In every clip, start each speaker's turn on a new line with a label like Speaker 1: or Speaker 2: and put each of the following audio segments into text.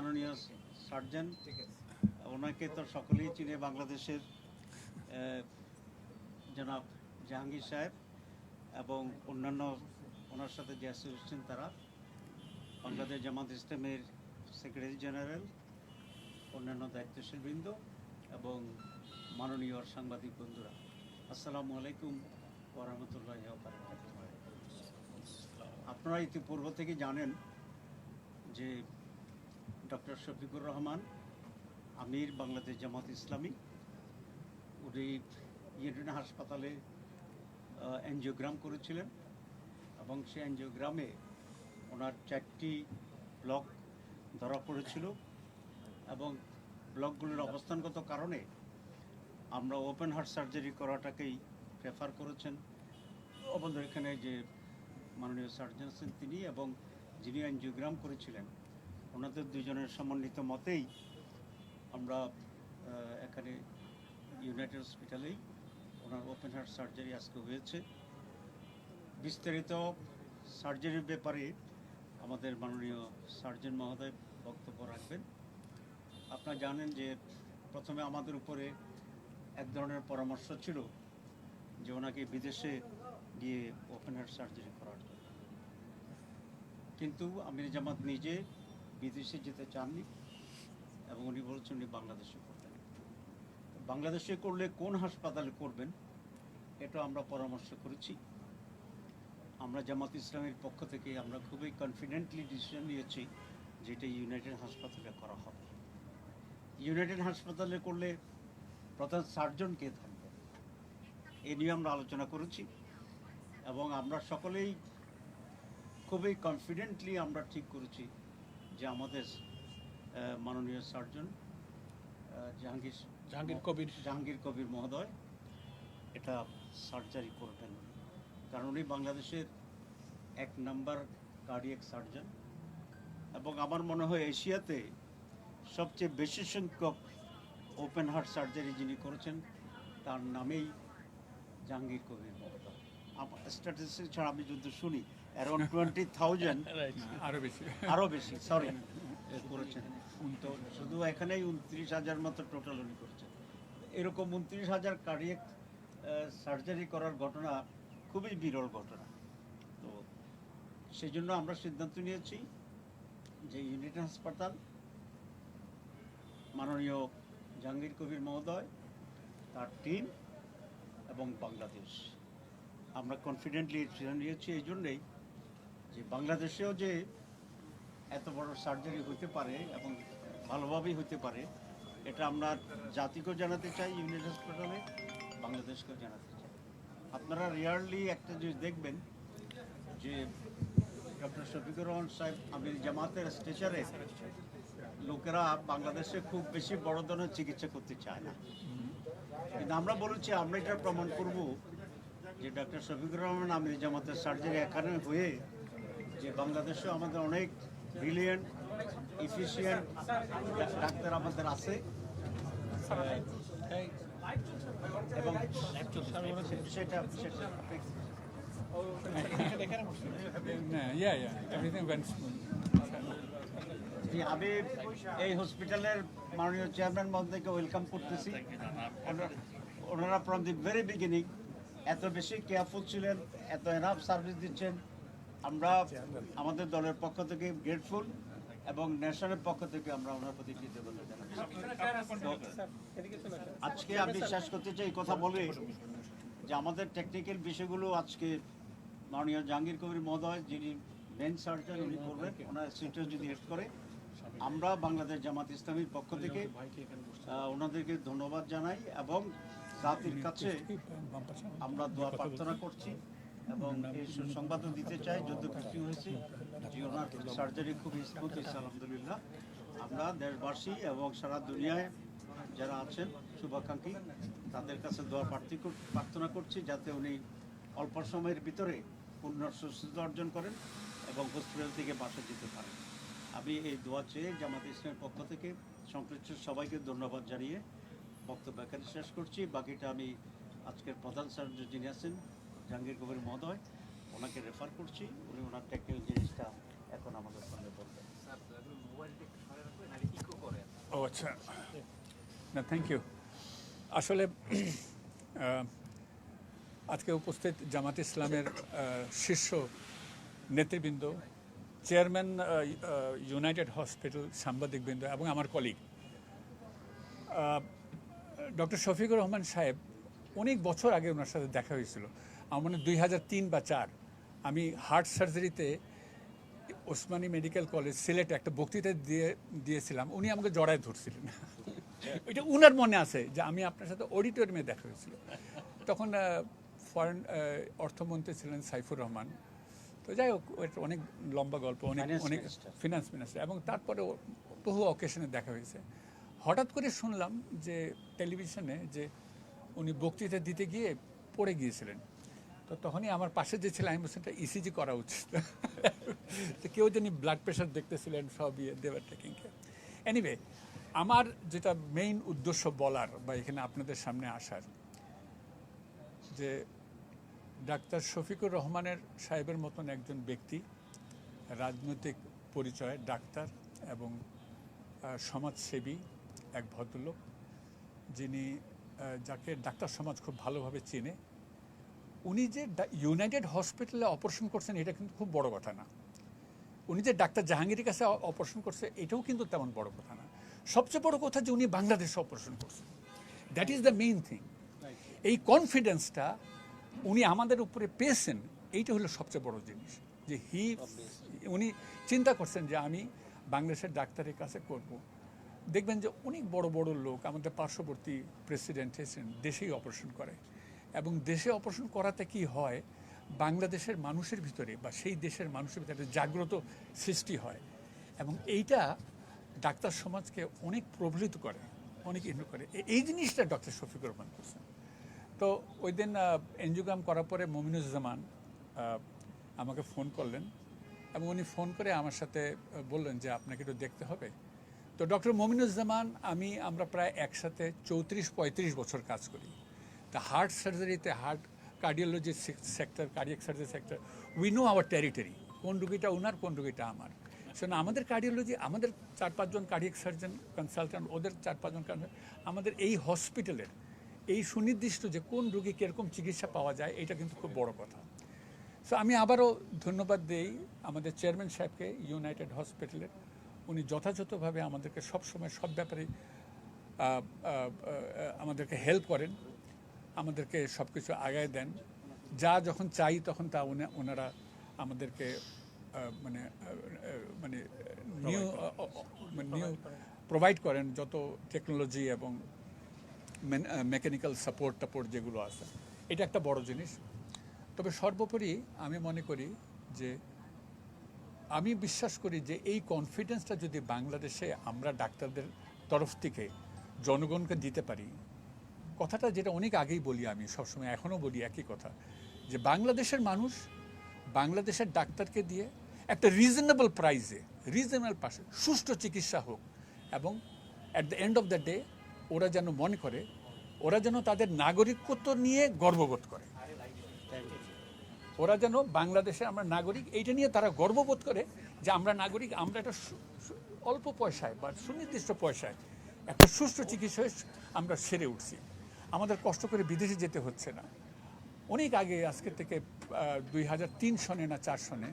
Speaker 1: মাননীয় সার্জন, ওনাকে তো সকলেই চিনে বাংলাদেশের জনাব জাহাঙ্গীর সাহেব এবং অন্যান্য ওনার সাথে যে অ্যাসোসিয়েশন তারা, বাংলাদেশ জামাত ইসলামের সেক্রেটারি জেনারেল, অন্যান্য দায়িত্বশীল বৃন্দ এবং মাননীয় সাংবাদিক বন্ধুরা। আসসালামু আলাইকুম ওরহমতুল্লাহ আপনারা ইতিপূর্ব থেকে জানেন যে ডক্টর শফিকুর রহমান, আমির বাংলাদেশ জামাত ইসলামী। উনি ইয়েডেন হাসপাতালে এনজিওগ্রাম করেছিলেন এবং সেই এনজিওগ্রামে ওনার চারটি ব্লক ধরা পড়েছিল এবং ব্লকগুলির অবস্থানগত কারণে আমরা ওপেন হার্ট সার্জারি করাটাকেই প্রেফার করেছেন। আমাদের এখানে যে মাননীয় সার্জন আছেন তিনি এবং যিনি এনজিওগ্রাম করেছিলেন ওনাদের দুজনের সমন্বিত মতেই আমরা এখানে ইউনাইটেড হসপিটালেই ওনার ওপেন হার্ট সার্জারি আজকে হয়েছে। বিস্তারিত সার্জারির ব্যাপারে আমাদের মাননীয় সার্জন মহোদয় বক্তব্য রাখবেন। আপনারা জানেন যে প্রথমে আমাদের উপরে এক ধরনের পরামর্শ ছিল যে ওনাকে বিদেশে গিয়ে ওপেন হার্ট সার্জারি করার জন্য। কিন্তু আমির জামাত নিজে বিদেশে যেতে চাননি এবং উনি বলছেন উনি বাংলাদেশে করবেন। বাংলাদেশে করলে কোন হাসপাতালে করবেন, এটা আমরা পরামর্শ করেছি। আমরা জামাত ইসলামের পক্ষ থেকে আমরা খুবই কনফিডেন্টলি ডিসিশন নিয়েছি যেটা ইউনাইটেড হাসপাতালে করা হবে। ইউনাইটেড হাসপাতালে করলে প্রধান সার্জন কে থাকবে, এ নিয়ে আমরা আলোচনা করেছি এবং আমরা সকলেই খুবই কনফিডেন্টলি আমরা ঠিক করেছি যে আমাদের মাননীয় সার্জন জাহাঙ্গীর
Speaker 2: জাহাঙ্গীর কবির।
Speaker 1: জাহাঙ্গীর কবির মহোদয় এটা সার্জারি করবেন কারণ উনি বাংলাদেশের এক নাম্বার কার্ডিয়াক সার্জন এবং আমার মনে হয় এশিয়াতে সবচেয়ে বেশি সংখ্যক ওপেন হার্ট সার্জারি যিনি করেছেন তার নামেই জাহাঙ্গীর কবির মহোদয় আমার স্ট্যাটিস্টিক ছাড়া আমি যদি শুনি অ্যারাউন্ড টোয়েন্টি থাউজেন্ড
Speaker 2: আরও বেশি।
Speaker 1: আরও বেশি সরি করেছেন। তো শুধু এখানেই উনত্রিশ হাজার মতো টোটাল উনি করেছেন। এরকম উনত্রিশ হাজার কার্ডিয়াক সার্জারি করার ঘটনা খুবই বিরল ঘটনা। তো সেই জন্য আমরা সিদ্ধান্ত নিয়েছি যে ইউনিট হাসপাতাল মাননীয় জাহাঙ্গীর কবির মহোদয় তার টিম এবং বাংলাদেশ। আমরা কনফিডেন্টলি নিয়েছি এই জন্যেই যে বাংলাদেশেও যে এত বড় সার্জারি হতে পারে এবং ভালোভাবেই হতে পারে, এটা আমরা জাতিকেও জানাতে চাই ইউনিট হসপিটালে বাংলাদেশকেও জানাতে চাই। আপনারা রিয়ারলি একটা জিনিস দেখবেন যে ডক্টর শফিকুর রহমান সাহেব, আমির জামাতের স্টেচারে লোকেরা বাংলাদেশে খুব বেশি বড় ধরনের চিকিৎসা করতে চায় না। কিন্তু আমরা বলেছি, আমরা এটা প্রমাণ করব যে ডক্টর শফিকুর রহমান, আমির জামাতের সার্জারি এখানে হয়ে যে বাংলাদেশে আমাদের অনেক ব্রিলিয়েন্ট ইফিসিয়েন্ট ডাক্তার আমাদের আছে। এবং সেটা আমি এই হসপিটালের মাননীয় চেয়ারম্যান মহোদয়কে ওয়েলকাম করতেছি। ওনারা- ওনারা ফ্রম দি ভেরি বিগিনিং এত বেশি কেয়ারফুল ছিলেন এত এনাফ সার্ভিস দিচ্ছেন। আমরা আমাদের দলের পক্ষ থেকে গ্রেটফুল এবং ন্যাশনালের পক্ষ থেকে আমরা ওনার প্রতি কৃতজ্ঞতা আজকে আমি শেষ করতে চাই কথা বলে যে আমাদের টেকনিক্যাল বিষয়গুলো আজকে মাননীয় জাহাঙ্গীর কবির মহোদয় যিনি মেন সার্জন উনি করবেন, ওনার সিটও যদি হেড করে, আমরা বাংলাদেশ জামাত ইসলামীর পক্ষ থেকে ওনাদেরকে ধন্যবাদ জানাই এবং জাতির কাছে আমরা দোয়া প্রার্থনা করছি। এবং এই সুসংবাদও দিতে চাই যত খুশি হয়েছি। ওনার সার্জারি খুব স্মুথ হয়েছে আলহামদুলিল্লাহ। আমরা দেশবাসী এবং সারা দুনিয়ায় যারা আছেন, শুভাকাঙ্ক্ষী, তাদের কাছে দোয়া প্রার্থী প্রার্থনা করছি যাতে উনি অল্প সময়ের ভিতরে পূর্ণ সুস্থতা অর্জন করেন এবং হসপিটাল থেকে বাসা যেতে পারেন। আমি এই দোয়া চেয়ে জামাত ইসলামের পক্ষ থেকে সংশ্লিষ্ট সবাইকে ধন্যবাদ জানিয়ে বক্তব্য এখানে শেষ করছি। বাকিটা আমি আজকের প্রধান সার্জন যিনি আছেন জাহাঙ্গীর কবির মহোদয় ওনাকে রেফার করছি। উনি ওনার টেকনিক্যাল জিনিসটা এখন আমাদের সামনে বলবেন।
Speaker 2: ও আচ্ছা। না থ্যাংক ইউ আসলে আজকে উপস্থিত জামাত ইসলামের শীর্ষ নেতৃবৃন্দ চেয়ারম্যান ইউনাইটেড হসপিটাল সাংবাদিকবৃন্দ এবং আমার কলিগ ডক্টর শফিকুর রহমান সাহেব অনেক বছর আগে ওনার সাথে দেখা হয়েছিল। আমার মনে দুই হাজার তিন বা চার আমি হার্ট সার্জারিতে ওসমানী মেডিকেল কলেজ সিলেটে একটা বক্তৃতা দিয়ে দিয়েছিলাম। উনি আমাকে জড়ায় ধরছিলেন। ওইটা উনার মনে আছে যে আমি আপনার সাথে অডিটোরিয়ামে দেখা হয়েছিল। তখন ফরেন অর্থমন্ত্রী ছিলেন সাইফুর রহমান। তো যাই হোক অনেক লম্বা গল্প অনেক অনেক. ফিনান্স মিনিস্টার এবং তারপরে বহু অকেশনে দেখা হয়েছে। হঠাৎ করে শুনলাম যে টেলিভিশনে যে উনি বক্তৃতা দিতে গিয়ে পড়ে গিয়েছিলেন। তো তখনই আমার পাশে যে ছিল, আমি বলছি ইসিজি করা উচিত। তো কেউ জানি ব্লাড প্রেশার দেখতেছিলেন সব ইয়ে দেওয়ার টেকিং এনিওয়ে আমার যেটা মেইন উদ্দেশ্য বলার বা এখানে আপনাদের সামনে আসার, যে ডাক্তার শফিকুর রহমানের সাহেবের মতন একজন ব্যক্তি, রাজনৈতিক পরিচয়, ডাক্তার এবং সমাজসেবী এক ভদ্রলোক, যিনি যাকে ডাক্তার সমাজ খুব ভালোভাবে চেনে উনি যে ইউনাইটেড হসপিটালে অপারেশন করছেন এটা কিন্তু খুব বড় কথা না। উনি যে ডাক্তার জাহাঙ্গীরের কাছে অপারেশন করছে এটাও কিন্তু তেমন বড় কথা না। সবচেয়ে বড় কথা যে উনি বাংলাদেশে অপারেশন করছেন। That is the main thing এই কনফিডেন্সটা উনি আমাদের উপরে পেয়েছেন এইটা হলো সবচেয়ে বড় জিনিস। যে হি উনি চিন্তা করছেন যে আমি বাংলাদেশের ডাক্তারের কাছে করব। দেখবেন যে অনেক বড় বড় লোক আমাদের পার্শ্ববর্তী প্রেসিডেন্ট এসেছেন দেশেই অপারেশন করে। এবং দেশে অপারেশন করাতে কি হয়, বাংলাদেশের মানুষের ভিতরে বা সেই দেশের মানুষের ভিতরে জাগ্রত সৃষ্টি হয়। এবং এইটা ডাক্তার সমাজকে অনেক প্রবলিত করে, অনেক ইন্ডু করে। এই জিনিসটা ডক্টর শফিকুর রহমান করছেন। তো ওই দিন এনজিওগ্রাম করার পরে মমিনুজ্জামান আমাকে ফোন করলেন এবং উনি ফোন করে আমার সাথে বললেন যে আপনাকে একটু দেখতে হবে। তো ডক্টর মমিনুজ্জামান, আমি আমরা প্রায় একসাথে চৌত্রিশ পঁয়ত্রিশ বছর কাজ করি। তা heart সার্জারিতে heart cardiology sector cardiac surgery sector we know our territory কোন রুগীটা ওনার কোন রুগীটা আমার। শোনো আমাদের কার্ডিওলজি আমাদের চার পাঁচজন কার্ডিয়াক সার্জন কনসালট্যান্ট ওদের চার পাঁচজন আমাদের এই হসপিটালের এই সুনির্দিষ্ট যে কোন রুগী কীরকম চিকিৎসা পাওয়া যায়, এটা কিন্তু খুব বড় কথা। সো আমি আবারও ধন্যবাদ দেই আমাদের চেয়ারম্যান সাহেবকে ইউনাইটেড হসপিটালের উনি যথাযথভাবে আমাদেরকে সবসময় সব ব্যাপারে আমাদেরকে হেল্প করেন। আমাদেরকে সব কিছু আগায় দেন। যা যখন চাই তখন তা ওনারা আমাদেরকে মানে মানে নিউ নিউ প্রোভাইড করেন যত টেকনোলজি এবং মেকানিক্যাল সাপোর্ট টাপোর্ট যেগুলো আছে। এটা একটা বড় জিনিস। তবে সর্বোপরি আমি মনে করি যে আমি বিশ্বাস করি যে এই কনফিডেন্সটা যদি বাংলাদেশে আমরা ডাক্তারদের তরফ থেকে জনগণকে দিতে পারি কথাটা যেটা অনেক আগেই বলি আমি, সবসময় এখনও বলি একই কথা, যে বাংলাদেশের মানুষ বাংলাদেশের ডাক্তারকে দিয়ে একটা রিজনেবল প্রাইসে রিজনেবল পাশে সুষ্ঠু চিকিৎসা হোক এবং at the end of the day ওরা যেন মনে করে, ওরা যেন তাদের নাগরিকত্ব নিয়ে গর্ববোধ করে। ওরা যেন বাংলাদেশে আমরা নাগরিক, এইটা নিয়ে তারা গর্ববোধ করে যে আমরা নাগরিক, আমরা একটা অল্প পয়সায় বা সুনির্দিষ্ট পয়সায় একটা সুষ্ঠু চিকিৎসায় আমরা সেরে উঠছি। আমাদের কষ্ট করে বিদেশে যেতে হচ্ছে না। অনেক আগে আজকের থেকে দুই হাজার তিন সনে না চার সনে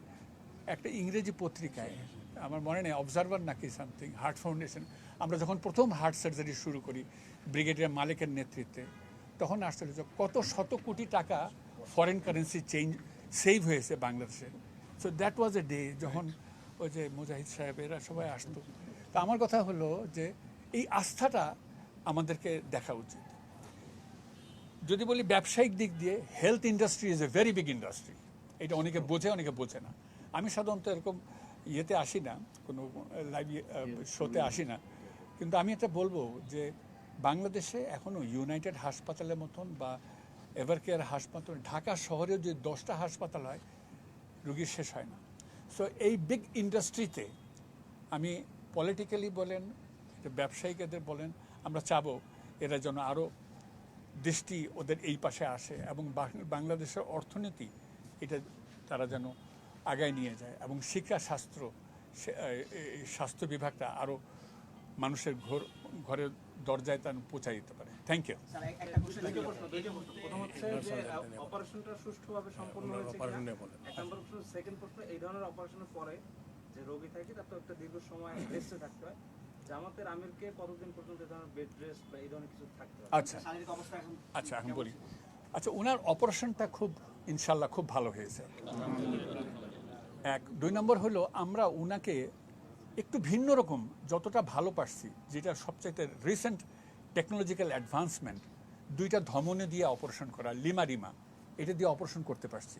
Speaker 2: একটা ইংরেজি পত্রিকায়, আমার মনে নেই অবজারভার নাকি সামথিং হার্ট ফাউন্ডেশন আমরা যখন প্রথম হার্ট সার্জারি শুরু করি ব্রিগেডিয়ার মালিকের নেতৃত্বে, তখন আসলে যে কত শত কোটি টাকা ফরেন কারেন্সি চেঞ্জ সেভ হয়েছে বাংলাদেশে। So that was a day যখন ওই যে মুজাহিদ সাহেব, এরা সবাই আসতো। তা আমার কথা হলো যে এই আস্থাটা আমাদেরকে দেখা উচিত। যদি বলি ব্যবসায়িক দিক দিয়ে health industry is a very big industry এটা অনেকে বোঝে অনেকে বোঝে না। আমি সাধারণত এরকম ইয়েতে আসি না, কোনো লাইভ শোতে আসি না। কিন্তু আমি এটা বলব যে, বাংলাদেশে এখনও ইউনাইটেড হাসপাতালের মতন বা এভারকেয়ার হাসপাতাল, ঢাকা শহরেও যদি দশটা হাসপাতাল হয় রুগীর শেষ হয় না। সো এই বিগ ইন্ডাস্ট্রিতে আমি পলিটিক্যালি বলেন ব্যবসায়িকদের বলেন, আমরা চাবো এরা যেন আরও দৃষ্টি ওদের এই পাশে আসে এবং বাংলাদেশের অর্থনীতি এটা তারা যেন আগায় নিয়ে যায় এবং শিক্ষা শাস্ত্র স্বাস্থ্য বিভাগটা আরও মানুষের ঘর ঘরের দরজায় তার পৌঁছাই দিতে পারে। থ্যাংক ইউ
Speaker 3: দ্বিতীয় প্রশ্ন, দ্বিতীয় প্রশ্ন। প্রথম যে অপারেশনটা সুষ্ঠুভাবে সম্পন্ন হয়েছে কিনা? এক নম্বর প্রশ্ন সেকেন্ড প্রশ্ন এই ধরনের অপারেশনের পরে যে রোগী থাকে তার তো একটা দীর্ঘ সময় রেস্টে থাকতে হয়। জামাতের আমিরকে কতদিন পর্যন্ত বেড রেস্ট বা এই ধরনের কিছু থাকতে
Speaker 2: আচ্ছা।
Speaker 1: শারীরিক অবস্থা এখন
Speaker 2: আচ্ছা আমি বলি। আচ্ছা ওনার অপারেশনটা খুব ইনশাল্লাহ খুব ভালো হয়েছে। এক। দুই নম্বর হলো আমরা ওনাকে একটু ভিন্ন রকম যতটা ভালো পারছি যেটা সবচাইতে রিসেন্ট টেকনোলজিক্যাল অ্যাডভান্সমেন্ট দুইটা ধমনে দিয়ে অপারেশন করা লিমা রিমা এটা দিয়ে অপারেশন করতে পারছি।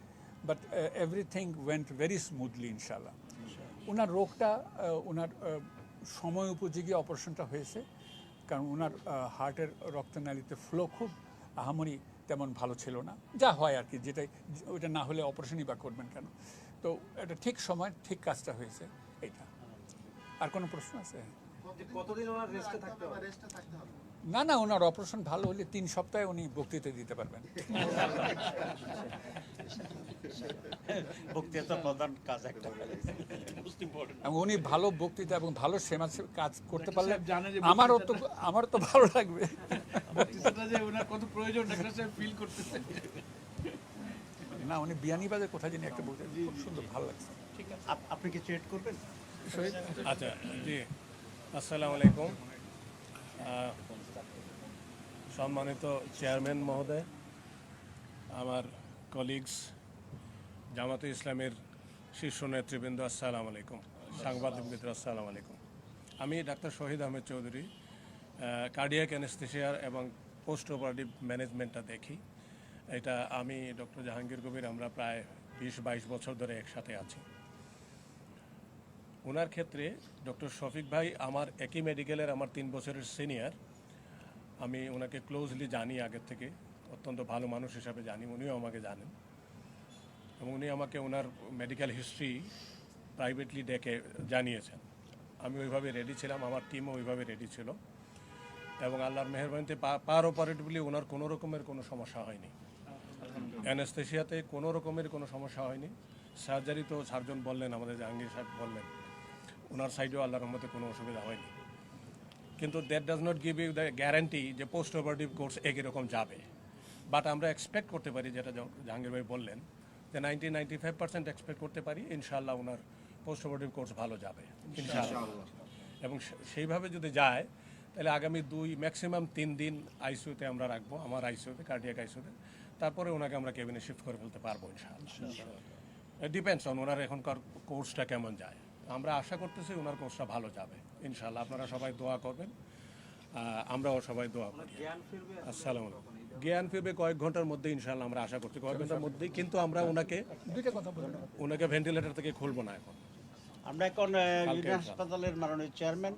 Speaker 2: But everything went very smoothly ইনশাল্লাহ ওনার রোগটা ওনার সময় উপযোগী অপারেশনটা হয়েছে কারণ ওনার হার্টের রক্তনালীতে ফ্লো খুব আহামরি তেমন ভালো ছিল না। যা হয় আর কি যেটাই ওইটা না হলে অপারেশনই বা করবেন কেন? তো এটা ঠিক সময় ঠিক কাজটা হয়েছে এইটা। আর কোনো প্রশ্ন আছে?
Speaker 3: কতদিন ওনার রেস্টে থাকতে হবে?
Speaker 2: না না ওনার অপারেশন ভালো হলে তিন সপ্তাহে উনি বক্তৃতা দিতে পারবেন।
Speaker 1: বক্তৃতা প্রধান কাজ একটা।
Speaker 2: এবং উনি ভালো বক্তৃতা এবং ভালো সেবা কাজ করতে পারলে আমারও তো আমারও তো ভালো লাগবে।
Speaker 4: বক্তৃতাটা যে ওনার কত প্রয়োজন ডাক্তার সাহেব ফিল করতেছে।
Speaker 2: না উনি বিয়ানীবাজার কোথায় জানি একটা বলতে খুব সুন্দর ভালো লাগছে।
Speaker 1: আপ- আপনি কিছু এড করবেন?
Speaker 5: আচ্ছা জি। আসসালামু আলাইকুম। সম্মানিত চেয়ারম্যান মহোদয়, আমার কলিগস জামাতে ইসলামের শীর্ষ নেতৃবৃন্দ, আসসালামু আলাইকুম। সাংবাদিক মিত্র, আসসালামু আলাইকুম। আমি ডাক্তার শহীদ আহমেদ চৌধুরী কার্ডিয়াক অ্যানেস্থেশিয়ার এবং পোস্ট অপারেটিভ ম্যানেজমেন্টটা দেখি। এটা আমি ডক্টর জাহাঙ্গীর কবির, আমরা প্রায় বিশ বাইশ বছর ধরে একসাথে আছি। ওনার ক্ষেত্রে ডক্টর শফিক ভাই আমার একই মেডিকেলের আমার তিন বছরের সিনিয়র আমি ওনাকে ক্লোজলি জানি আগের থেকে, অত্যন্ত ভালো মানুষ হিসাবে জানি, উনিও আমাকে জানেন। এবং উনি আমাকে ওনার মেডিকেল হিস্ট্রি প্রাইভেটলি ডেকে জানিয়েছেন। আমি ওইভাবে রেডি ছিলাম, আমার টিমও ওইভাবে রেডি ছিল। এবং আল্লাহর মেহরবানিতে পার অপারেটিভলি ওনার কোনো রকমের কোনো সমস্যা হয়নি। অ্যানেস্থেশিয়াতে কোনো রকমের কোনো সমস্যা হয়নি। সার্জারি তো সার্জন বললেন, আমাদের জাহাঙ্গীর সাহেব বললেন, ওনার সাইডেও আল্লাহর রহমতে কোনো অসুবিধা হয়নি। কিন্তু that does not give you the guarantee যে পোস্ট অপারেটিভ কোর্স একই রকম যাবে। বাট আমরা এক্সপেক্ট করতে পারি যেটা জাহাঙ্গীর ভাই বললেন যে ninety ninety five percent expect করতে পারি ইনশাল্লাহ ওনার পোস্ট অপারেটিভ কোর্স ভালো যাবে। এবং সেইভাবে যদি যায় তাহলে আগামী দুই ম্যাক্সিমাম তিন দিন আইসিউতে আমরা রাখব আমার আইসিউতে কার্ডিয়াক আইসিউতে তারপরে ওনাকে আমরা কেবিনে শিফট করে ফেলতে পারব ইনশাআল্লাহ। ডিপেন্ডস অন ওনার এখনকার কোর্সটা কেমন যায়। আমরা আশা করতেছি ওনার কোর্সটা ভালো যাবে। ইনশাল্লাহ আপনারা সবাই দোয়া করবেন। আমরাও সবাই দোয়া করি।
Speaker 3: জ্ঞান ফিরবে
Speaker 5: আসসালামু আলাইকুম। জ্ঞান ফিরবে কয়েক ঘণ্টার মধ্যে ইনশাল্লাহ আমরা আশা করছি। কয়েক ঘণ্টার মধ্যেই কিন্তু আমরা ওনাকে
Speaker 2: দুইটা কথা
Speaker 5: ওনাকে ভেন্টিলেটর থেকে খুলবো না এখন।
Speaker 1: আমরা এখন ইউনিয়ন হাসপাতালের মাননীয় চেয়ারম্যান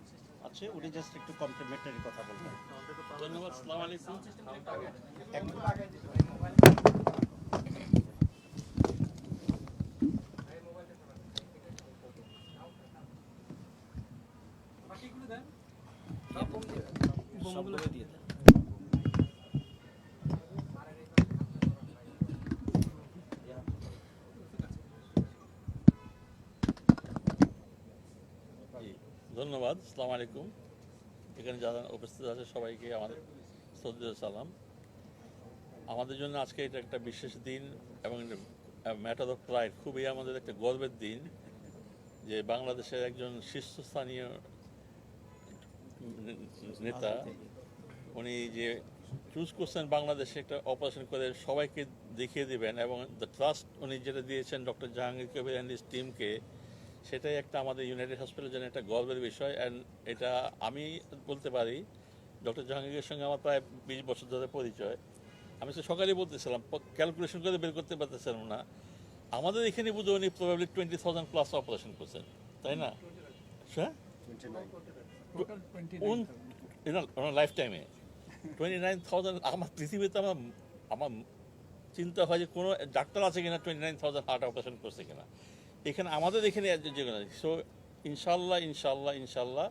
Speaker 1: আছে উনি জাস্ট একটু কমপ্লিমেন্টারি কথা বলবেন।
Speaker 6: ধন্যবাদ সালাম আলাইকুম। জি, ধন্যবাদ সালাম আলাইকুম। এখানে যারা উপস্থিত আছে সবাইকে আমাদের শ্রদ্ধেয় সালাম। আমাদের জন্য আজকে এটা একটা বিশেষ দিন এবং ম্যাটার অফ প্রাইড খুবই আমাদের একটা গর্বের দিন যে বাংলাদেশের একজন শীর্ষস্থানীয় নেতা, উনি যে চুজ করছেন বাংলাদেশে একটা অপারেশন করে সবাইকে দেখিয়ে দিবেন এবং দ্য ট্রাস্ট উনি যেটা দিয়েছেন ডক্টর জাহাঙ্গীর কবির অ্যান্ড টিমকে সেটাই একটা আমাদের ইউনাইটেড হসপিটালের জন্য একটা গর্বের বিষয় অ্যান্ড এটা আমি বলতে পারি ডক্টর জাহাঙ্গীরের সঙ্গে আমার প্রায় বিশ বছর ধরে পরিচয়। আমি তো সকালেই বলতেছিলাম ক্যালকুলেশন করে বের করতে পারতেছিলাম না। আমাদের এখানে বুঝে উনি probably twenty thousand plus operation করছেন, তাই না? হ্যাঁ? ওনার লাইফ টাইমে টোয়েন্টি নাইন থাউজেন্ড আমার পৃথিবীতে আমার আমার চিন্তা হয় যে কোনো ডাক্তার আছে কিনা twenty nine thousand heart operation করছে কিনা। এখানে আমাদের এখানে যে কোনো সো ইনশাল্লাহ ইনশাল্লাহ ইনশাল্লাহ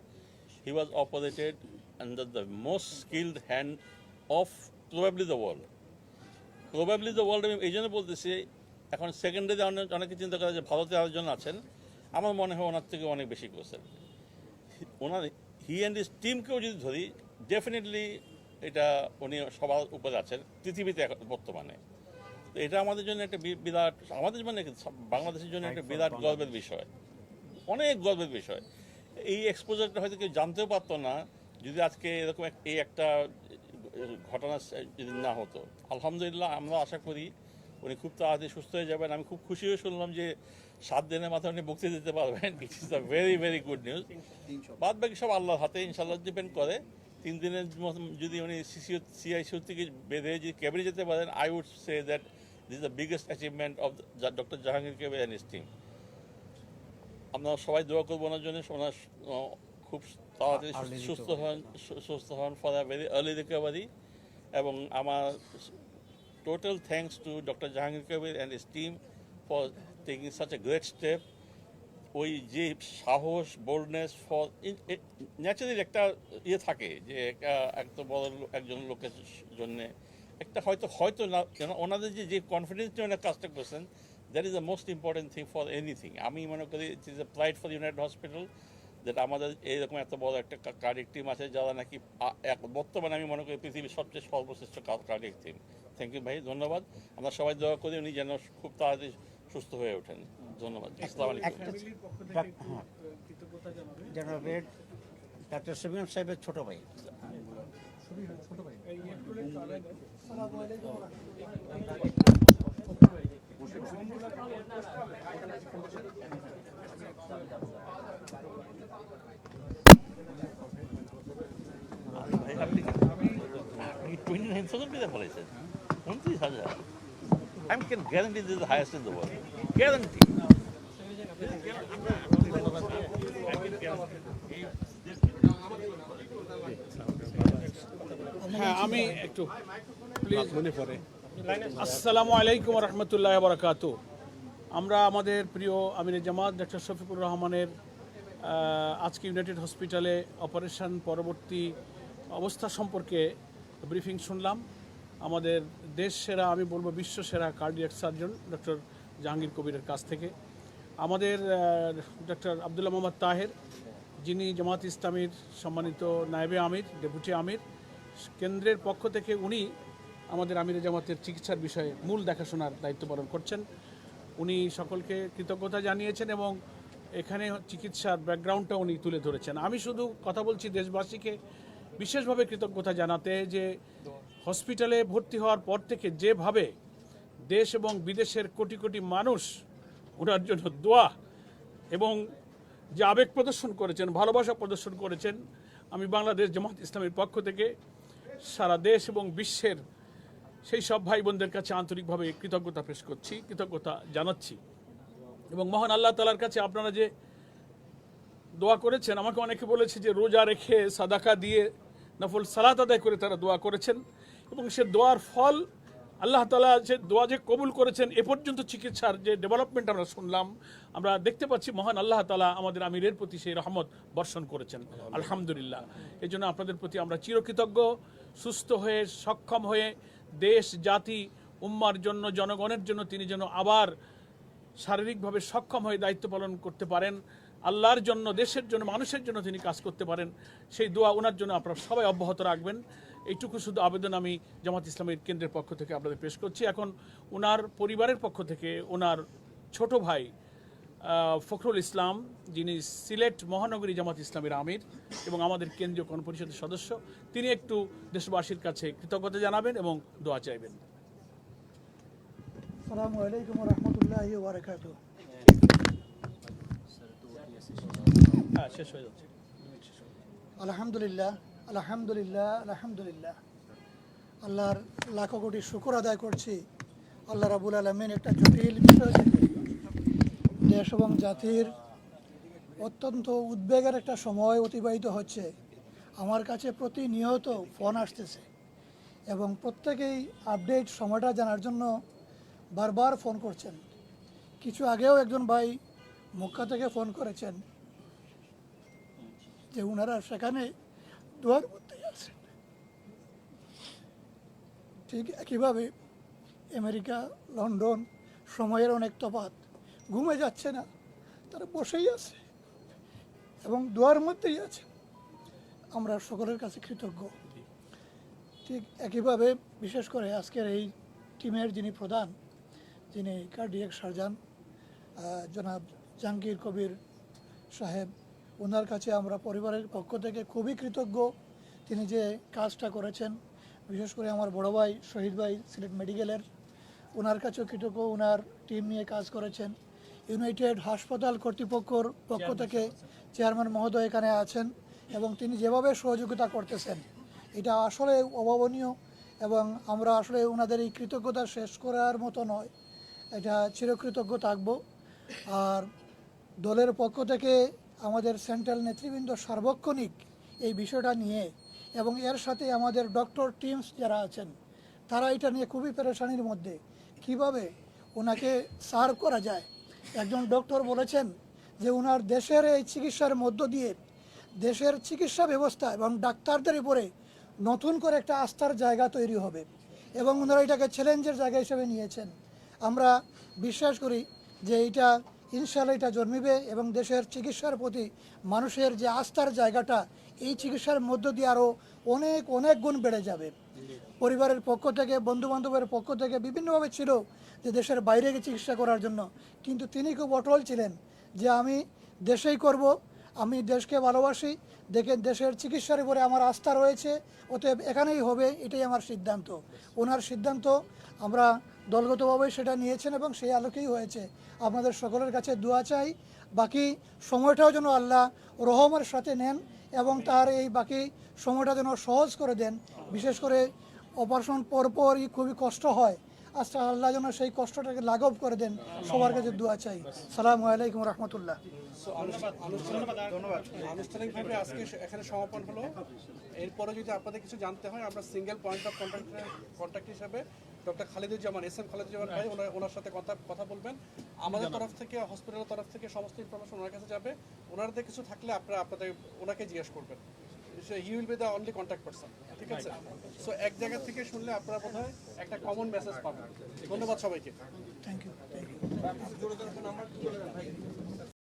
Speaker 6: he was operated under the most skilled hand of probably the world probably the world আমি এই জন্য বলতেছি, এখন সেকেন্ডারি অনেকে চিন্তা করে যে ভারতে আরেকজন আছেন। আমার মনে হয় ওনার থেকে অনেক বেশি করছেন ওনার হি অ্যান্ড ইস টিমকেও যদি ধরি ডেফিনেটলি এটা উনি সবার উপরে আছেন পৃথিবীতে বর্তমানে। তো এটা আমাদের জন্য একটা বিরাট আমাদের সব বাংলাদেশের জন্য একটা বিরাট গর্বের বিষয়। অনেক গর্বের বিষয়। এই এক্সপোজারটা হয়তো কেউ জানতেও পারতো না যদি আজকে এরকম এক- এই একটা ঘটনা যদি না হতো। আলহামদুলিল্লাহ আমরা আশা করি উনি খুব তাড়াতাড়ি সুস্থ হয়ে যাবেন। আমি খুব খুশি হয়ে শুনলাম যে সাত দিনের মাথায় উনি বক্তৃতা দিতে পারবেন it is a very very good news বাদ বাকি সব আল্লাহর হাতে ইনশাল্লাহ ডিপেন্ড করে। তিন দিনের যদি উনি সিসিও সিআইসিউ থেকে বেঁধে যদি ক্যাবিনে যেতে পারেন I would say that this the biggest achievement of doctor Jahangir KB and his team আমরা সবাই দোয়া করব ওনার জন্য ওনার খুব তাড়াতাড়ি সুস্থ- সুস্থ হন সুস্থ হন for a very early recovery এবং আমার total thanks to doctor Jahangir Kabir and his team for taking such a great step ওই যে সাহস বোল্ডনেস ফর ন্যাচারালি একটা ইয়ে থাকে যে একটা বড় একজন লোকের জন্য একটা হয়তো হয়তো না, কেন ওনাদের যে যে কনফিডেন্স নিয়ে ওনার কাজটা করছেন that is the most important thing for anything আমি মনে করি it is a pride for United hospital যেটা আমাদের এইরকম এত বড় একটা কার্ডিক টিম আছে যারা নাকি বর্তমানে আমি মনে করি পৃথিবীর সবচেয়ে সর্বশ্রেষ্ঠ কার্ডিক টিম থ্যাংক ইউ ভাই, ধন্যবাদ। আমরা সবাই দোয়া করি উনি যেন খুব তাড়াতাড়ি সুস্থ হয়ে ওঠেন। ধন্যবাদ
Speaker 1: হ্যাঁ। জেনারেল ডাক্তার শফিউল সাহেবের ছোট ভাই।
Speaker 6: আপনি আপনি টোয়েন্টি নাইন থাউজেন্ড পেতে বলেছেন উনত্রিশ হাজার। আমি can guarantee this the highest in the world guarantee
Speaker 4: হ্যাঁ আমি একটু প্লিজ মনে পড়ে। আসসালামু আলাইকুম রহমতুল্লাহ বরকাত আমরা আমাদের প্রিয় আমির জামাত ডক্টর শফিকুর রহমানের আজকে ইউনাইটেড হসপিটালে অপারেশন পরবর্তী অবস্থা সম্পর্কে ব্রিফিং শুনলাম। আমাদের দেশ সেরা আমি বলব বিশ্ব সেরা কার্ডিয়াক সার্জন ডক্টর জাহাঙ্গীর কবিরের কাছ থেকে। আমাদের ডক্টর আবদুল্লাহ মোহাম্মদ তাহের, যিনি জামাত ইসলামীর সম্মানিত নায়েবে আমির ডেপুটি আমির। কেন্দ্রের পক্ষ থেকে উনি আমাদের আমির জামাতের চিকিৎসার বিষয়ে মূল দেখাশোনার দায়িত্ব পালন করছেন। উনি সকলকে কৃতজ্ঞতা জানিয়েছেন এবং এখানে চিকিৎসার ব্যাকগ্রাউন্ডটা উনি তুলে ধরেছেন। আমি শুধু কথা বলছি দেশবাসীকে বিশেষভাবে কৃতজ্ঞতা জানাতে যে হসপিটালে ভর্তি হওয়ার পর থেকে যেভাবে দেশ এবং বিদেশের কোটি কোটি মানুষ ওনার জন্য দোয়া এবং যে আবেগ প্রদর্শন করেছেন, ভালোবাসা প্রদর্শন করেছেন, আমি বাংলাদেশ জামাত ইসলামের পক্ষ থেকে সারা দেশ এবং বিশ্বের সেই সব ভাই বোনদের কাছে আন্তরিকভাবে কৃতজ্ঞতা পেশ করছি, কৃতজ্ঞতা জানাচ্ছি। এবং মহান আল্লাহ তালার কাছে আপনারা যে দোয়া করেছেন, আমাকে অনেকে বলেছে যে রোজা রেখে সাদাকা দিয়ে নফল সালাত আদায় করে তারা দোয়া করেছেন। এবং সে দোয়ার ফল আল্লাহ তালা যে দোয়া যে কবুল করেছেন, এ পর্যন্ত চিকিৎসার যে ডেভেলপমেন্ট আমরা শুনলাম, আমরা দেখতে পাচ্ছি মহান আল্লাহ তালা আমাদের আমিরের প্রতি সেই রহমত বর্ষণ করেছেন। আলহামদুলিল্লাহ। এই জন্য আপনাদের প্রতি আমরা চিরকৃতজ্ঞ, সুস্থ হয়ে, সক্ষম হয়ে দেশ, জাতি, উম্মার জন্য, জনগণের জন্য তিনি যেন আবার শারীরিকভাবে সক্ষম হয়ে দায়িত্ব পালন করতে পারেন, আল্লাহর জন্য, দেশের জন্য, মানুষের জন্য তিনি কাজ করতে পারেন। সেই দোয়া ওনার জন্য আপনারা সবাই অব্যাহত রাখবেন। এইটুকু শুধু আবেদন আমি জামাত ইসলামের কেন্দ্রের পক্ষ থেকে আপনাদের পেশ করছি। এখন ওনার পরিবারের পক্ষ থেকে ওনার ছোট ভাই ফখরুল ইসলাম যিনি সিলেট মহানগরী জামাত ইসলামের আমির এবং আমাদের কেন্দ্রীয় গণপরিষদের সদস্য তিনি একটু দেশবাসীর কাছে কৃতজ্ঞতা জানাবেন এবং দোয়া চাইবেন।
Speaker 7: আসসালামু আলাইকুম রহমতুল্লাহ বারকাত
Speaker 4: হ্যাঁ শেষ হয়ে যাচ্ছে।
Speaker 7: আলহামদুলিল্লাহ। আলহামদুলিল্লাহ আলহামদুলিল্লাহ। আল্লাহর লাখো কোটি শুকর আদায় করছি। আল্লাহ রাবুল আলমিন একটা জটিল বিষয় থেকে দেশ এবং জাতির অত্যন্ত উদ্বেগের একটা সময় অতিবাহিত হচ্ছে। আমার কাছে প্রতিনিয়ত ফোন আসতেছে এবং প্রত্যেকেই আপডেট সময়টা জানার জন্য বারবার ফোন করছেন। কিছু আগেও একজন ভাই মক্কা থেকে ফোন করেছেন যে ওনারা সেখানে দোয়ার মধ্যেই আছেন ঠিক একইভাবে আমেরিকা, লন্ডন সময়ের অনেক তফাত ঘুমে যাচ্ছে না, তারা বসেই আছে এবং দোয়ার মধ্যেই আছে। আমরা সকলের কাছে কৃতজ্ঞ। ঠিক একইভাবে বিশেষ করে আজকের এই টিমের যিনি প্রধান, যিনি কার্ডিয়াক সার্জান জনাব জাহাঙ্গীর কবির সাহেব ওনার কাছে আমরা পরিবারের পক্ষ থেকে খুবই কৃতজ্ঞ। তিনি যে কাজটা করেছেন বিশেষ করে আমার বড় ভাই শহীদ ভাই সিলেট মেডিকেলের ওনার কাছেও কৃতজ্ঞ। ওনার টিম নিয়ে কাজ করেছেন। ইউনাইটেড হাসপাতাল কর্তৃপক্ষর পক্ষ থেকে চেয়ারম্যান মহোদয় এখানে আছেন এবং তিনি যেভাবে সহযোগিতা করতেছেন এটা আসলে অভাবনীয় এবং আমরা আসলে ওনাদের এই কৃতজ্ঞতা শেষ করার মতো নয় এটা চিরকৃতজ্ঞ থাকব। আর দলের পক্ষ থেকে আমাদের সেন্ট্রাল নেতৃবৃন্দ সার্বক্ষণিক এই বিষয়টা নিয়ে এবং এর সাথে আমাদের ডক্টর টিমস যারা আছেন, তারা এটা নিয়ে খুবই পেরেশানির মধ্যে। কীভাবে ওনাকে সার্ভ করা যায়? একজন ডক্টর বলেছেন যে ওনার দেশের এই চিকিৎসার মধ্য দিয়ে দেশের চিকিৎসা ব্যবস্থা এবং ডাক্তারদের উপরে নতুন করে একটা আস্থার জায়গা তৈরি হবে এবং ওনারা এটাকে চ্যালেঞ্জের জায়গা হিসেবে নিয়েছেন। আমরা বিশ্বাস করি যে এটা ইনশাল্লাহ এটা জন্মিবে এবং দেশের চিকিৎসার প্রতি মানুষের যে আস্থার জায়গাটা, এই চিকিৎসার মধ্য দিয়ে আরও অনেক অনেক গুণ বেড়ে যাবে। পরিবারের পক্ষ থেকে বন্ধু বান্ধবের পক্ষ থেকে বিভিন্নভাবে ছিল যে দেশের বাইরে গিয়ে চিকিৎসা করার জন্য। কিন্তু তিনি খুব অটল ছিলেন যে আমি দেশেই করব, আমি দেশকে ভালোবাসি দেখে দেশের চিকিৎসার উপরে আমার আস্থা রয়েছে, অতএব এখানেই হবে, এটাই আমার সিদ্ধান্ত। ওনার সিদ্ধান্ত, আমরা দলগতভাবে সেটা নিয়েছেন এবং সেই আলোকেই হয়েছে। আপনাদের সকলের কাছে দোয়া চাই। বাকি সময়টাও যেন আল্লাহ রহমের সাথে নেন এবং তার এই বাকি সময়টা যেন সহজ করে দেন। বিশেষ করে অপারেশন পরপরই খুবই কষ্ট হয়। আচ্ছা আল্লাহ যেন সেই কষ্টটাকে লাঘব করে দেন। সবার কাছে দোয়া চাই। সালাম আলাইকুম রহমতুল্লাহ।
Speaker 8: আনুষ্ঠানিকভাবে আজকে এখানে সমাপন হলো। এরপরে যদি আপনাদের কিছু জানতে হয় আমরা single point of contact contact হিসাবে doctor Khaliduzzaman S M Khaliduzzaman ভাই ওনার ওনার সাথে কথা কথা বলবেন। আমাদের তরফ থেকে হসপিটালের তরফ থেকে সমস্ত ইনফরমেশন ওনার কাছে যাবে। ওনাদের কিছু থাকলে আপনারা আপনাদের ওনাকে জিজ্ঞেস করবেন। He will be the only contact person ঠিক আছে? সো এক জায়গা থেকে শুনলে আপনারা বোধ হয় একটা কমন মেসেজ পাবেন। ধন্যবাদ সবাইকে।
Speaker 7: Thank you
Speaker 3: thank number